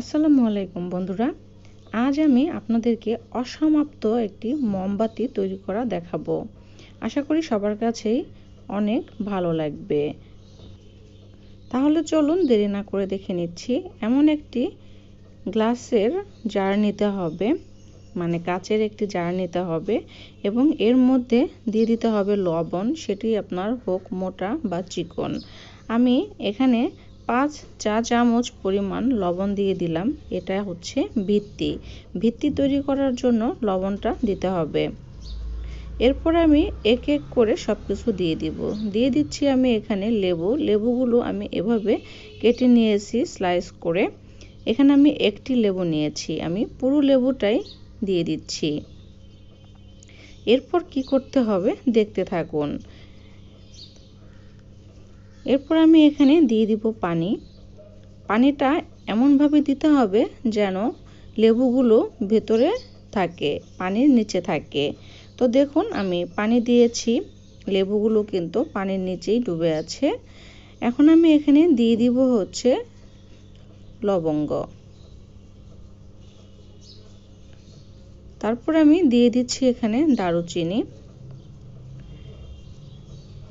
আসসালামু আলাইকুম বন্ধুরা। আজ আমি আপনাদেরকে অসমাপ্ত একটি মোমবাতি তৈরি করা দেখাবো। আশা করি সবার কাছেই অনেক ভালো লাগবে। তাহলে চলুন দেরি না করে দেখে নিচ্ছি। এমন একটি গ্লাসের জার নিতে হবে মানে কাচের একটি জার নিতে হবে এবং এর মধ্যে দিয়ে দিতে হবে লবণ, সেটি আপনার হোক মোটা বা চিকন। আমি এখানে পাঁচ চা চামচ পরিমাণ লবণ দিয়ে দিলাম। এটা হচ্ছে ভিত্তি। ভিত্তি তৈরি করার জন্য লবণটা দিতে হবে। এরপর আমি এক এক করে সব কিছু দিয়ে দিব। দিয়ে দিচ্ছি আমি এখানে লেবু। লেবুগুলো আমি এভাবে কেটে নিয়েছি স্লাইস করে। এখানে আমি একটি লেবু নিয়েছি। আমি পুরো লেবুটাই দিয়ে দিচ্ছি। এরপর কি করতে হবে দেখতে থাকুন। এরপর আমি এখানে দিয়ে দিব পানি। পানিটা এমনভাবে দিতে হবে যেন লেবুগুলো ভেতরে থাকে, পানির নিচে থাকে। তো দেখুন, আমি পানি দিয়েছি, লেবুগুলো কিন্তু পানির নিচেই ডুবে আছে। এখন আমি এখানে দিয়ে দিব হচ্ছে লবঙ্গ। তারপর আমি দিয়ে দিচ্ছি এখানে দারুচিনি।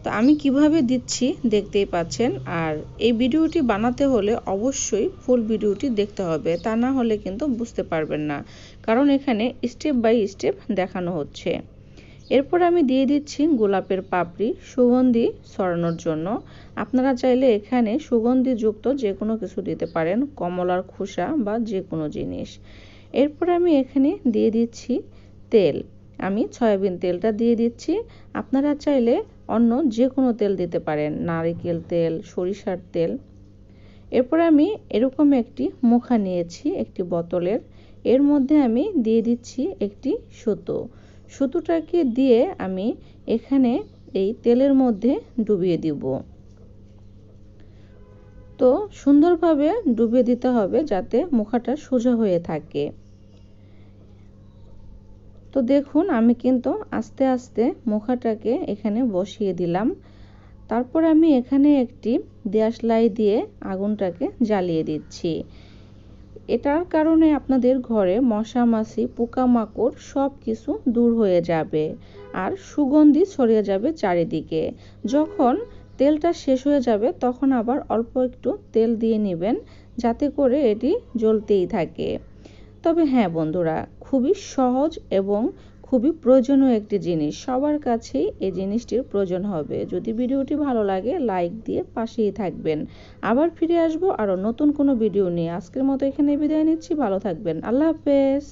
তো আমি কীভাবে দিচ্ছি দেখতেই পাচ্ছেন। আর এই ভিডিওটি বানাতে হলে অবশ্যই ফুল ভিডিওটি দেখতে হবে, তা না হলে কিন্তু বুঝতে পারবেন না, কারণ এখানে স্টেপ বাই স্টেপ দেখানো হচ্ছে। এরপর আমি দিয়ে দিচ্ছি গোলাপের পাপড়ি সুগন্ধি ছড়ানোর জন্য। আপনারা চাইলে এখানে সুগন্ধিযুক্ত যে কোনো কিছু দিতে পারেন, কমলার খোসা বা যে কোনো জিনিস। এরপর আমি এখানে দিয়ে দিচ্ছি তেল। আমি সয়াবিন তেলটা দিয়ে দিচ্ছি। আপনারা চাইলে অন্য যে কোনো তেল দিতে পারেন, নারিকেল তেল, সরিষার তেল। এরপর আমি এরকম একটি মুখা নিয়েছি, একটি বোতলের। এর মধ্যে আমি দিয়ে দিচ্ছি একটি সুতো। সুতোটাকে দিয়ে আমি এখানে এই তেলের মধ্যে ডুবিয়ে দিব। তো সুন্দরভাবে ডুবিয়ে দিতে হবে যাতে মুখাটা সোজা হয়ে থাকে। তো দেখুন, আমি কিন্তু আস্তে আস্তে মুখাটাকে এখানে বসিয়ে দিলাম। তারপর আমি এখানে একটি দেয়াশলাই দিয়ে আগুনটাকে জ্বালিয়ে দিচ্ছি। এটার কারণে আপনাদের ঘরে মশা মাছি পোকামাকড় সব কিছু দূর হয়ে যাবে আর সুগন্ধি ছড়িয়ে যাবে চারিদিকে। যখন তেলটা শেষ হয়ে যাবে, তখন আবার অল্প একটু তেল দিয়ে নেবেন, যাতে করে এটি জ্বলতেই থাকে। তবে হ্যাঁ বন্ধুরা খুবই সহজ এবং খুবই প্রয়োজনীয় একটি জিনিস। সবার কাছেই এই জিনিসটির প্রয়োজন হবে। যদি ভিডিওটি ভালো লাগে লাইক দিয়ে পাশেই থাকবেন। আবার ফিরে আসব আরও নতুন কোনো ভিডিও নিয়ে। আজকের মতো এখানে বিদায় নিচ্ছি। ভালো থাকবেন। আল্লাহ হাফেজ।